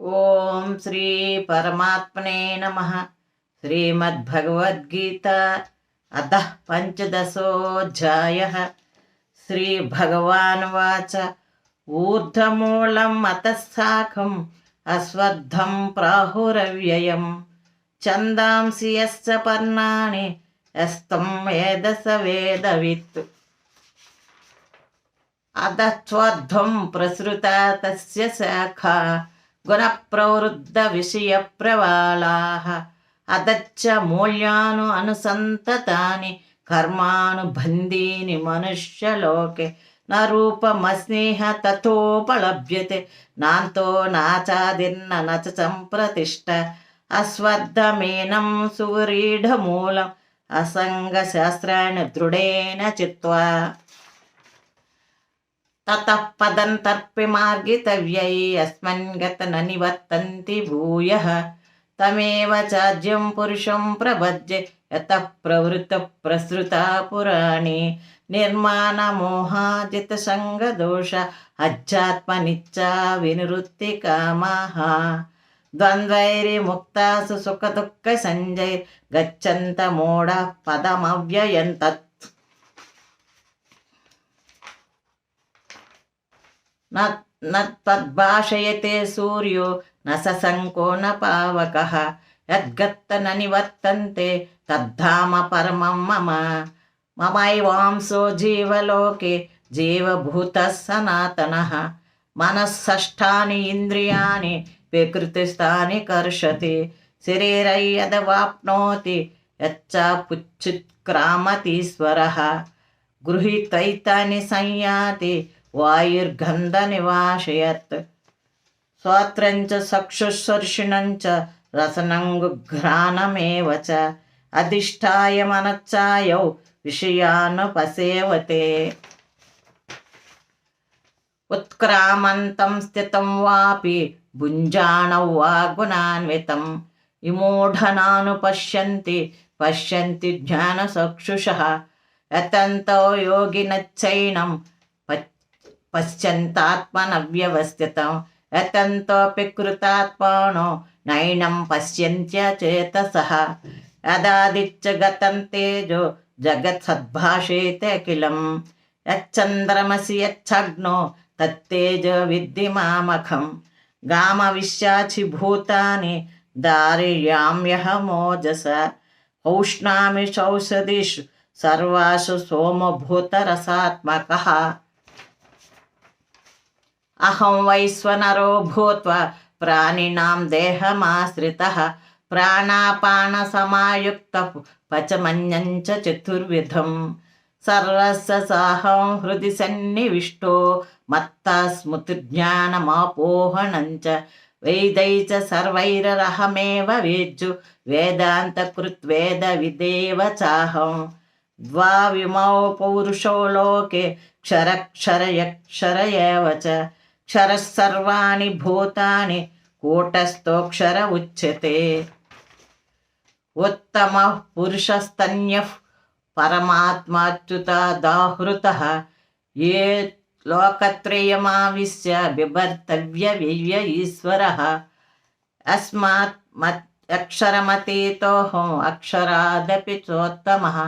ఓం శ్రీ పరమాత్మనే నమ. శ్రీమద్భగవద్గీత అత పంచదశోధ్యాయ. శ్రీభగవానువాచ ఊర్ధమూలం అతఃశాఖం అశ్వద్ధం ప్రాహురవ్యయం. ఛందాంసి యశ్చ పర్ణాని యస్తం వేదస వేదవిత్. అధస్వధ్వం ప్రసృత తస్య శాఖ. గుణప్రవృద్ధ విషయ ప్రవాళాः అదచ్చ మూల్యాను అనుసంతతాని కర్మానుబంధీని మనుష్యలోకే న రూపమస్నేహ తథోపలభ్యతే నాంతో నాచాదిర్న నచ సంప్రతిష్ట అశ్వత్థమేనం సువ్రీఢమూలం అసంగశాస్త్రాన్ని దృఢేన చిత్వా తతః పదంతర్పి మార్గితవ్యై అస్మన్ గత న నివర్తంతి భూయః తమేవ చాజ్యం పురుషం ప్రపద్యే యత ప్రవృత ప్రసృతా పురాణి నిర్మాణ మోహాజిత సంగదోష అధ్యాత్మనిచ్చా వినివృత్తి కామాః न तद्भाषयते सूर्यो न सशङ्को न पावकः यद्गत्त न निवर्तन्ते तद्धाम परमं मम ममैवांसो जीवलोके जीवभूतः सनातनः मनःषष्ठानि इन्द्रियाणि विकृतिस्थानि कर्षति शरीरै यदवाप्नोति यच्चापुच्युत्क्रामतीश्वरः गृहीत्वैतानि संयाति वायुर्गन्धनिवाशयत् स्वत्रं च चक्षुस्पर्शिणं च रसनङ्घ्राणमेव च अधिष्ठाय मनच्चायौ विषयानुपसेवते उत्क्रामन्तं स्थितं वापि भुञ्जाणौ वा गुणान्वितं विमूढनानुपश्यन्ति पश्यन्ति ज्ञानचक्षुषः यतन्तो योगिनश्चैनं पश्यन्तात्मनव्यवस्थितं। यतन्तोऽपि कृतात्मानो नैनं पश्यन्त्यचेतसः यदादिच्च गतं तेजो जगत्सद्भाषेत अखिलं। यच्चन्द्रमसि यच्छग्नो तत्तेजो विद्धि मामखं। गामविश्याचि भूतानि दारियाम्यहमोजस औष्णामि सौषधिषु सर्वासु सोमभूतरसात्मकः। అహం వైశ్వనరో భూత్వ ప్రాణినాం దేహమాశ్రిత ప్రాణాపాన సమాయుక్త పచమన్యంచ చతుర్విధం సర్వస్వ సాహం హృది సన్నివిష్టో మత్తా స్మృతిజ్ఞానమాపోహణంచ వేదై చ సర్వైరహమేవ వేజ్జు వేదాంతకృత్వేద విదేవ చాహం ద్వావిమౌ పౌరుషో లోకే క్షరక్షరయక్షర ఏవ చ क्षरः सर्वाणि भूतानि कूटस्थोऽक्षर उच्यते। उत्तमः पुरुषस्तन्यः परमात्माच्युतादाहृतः ये लोकत्रयमाविश्य बिभर्तव्यव्यय ईश्वरः अस्मात् मत् अक्षरमतीतोऽहम् अक्षरादपि चोत्तमः।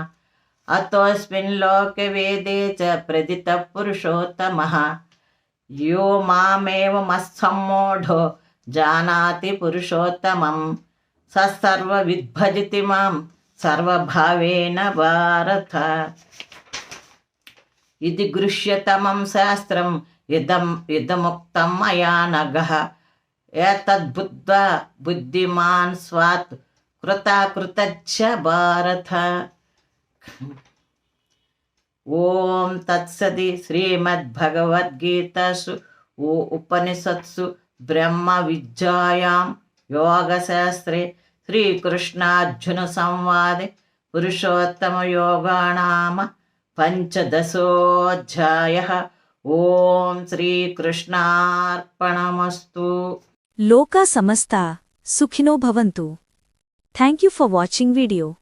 अतोऽस्मिन् लोके वेदे च प्रदितः पुरुषोत्तमः। यो मामेवमस्सम्मूढो जानाति पुरुषोत्तमं स सर्वविद्भजति माँ सर्वभावेन भारत इति गृह्यतमं शास्त्रम्, इदम् इदमुक्तं मया नघः एतद्बुद्ध्वा बुद्धिमान् स्वात् कृताकृतच्च भारत। ఓం తత్సది శ్రీమద్భగవద్గీతసు ఓ ఉపనిషత్సు బ్రహ్మ విద్యాయాం యోగశాస్త్రే శ్రీకృష్ణార్జున సంవాదే పురుషోత్తమ యోగానామ పంచదశోధ్యాయ. ఓం శ్రీకృష్ణార్పణమస్తు. లోకా సమస్త సుఖినో భవంతు. Thank you for watching video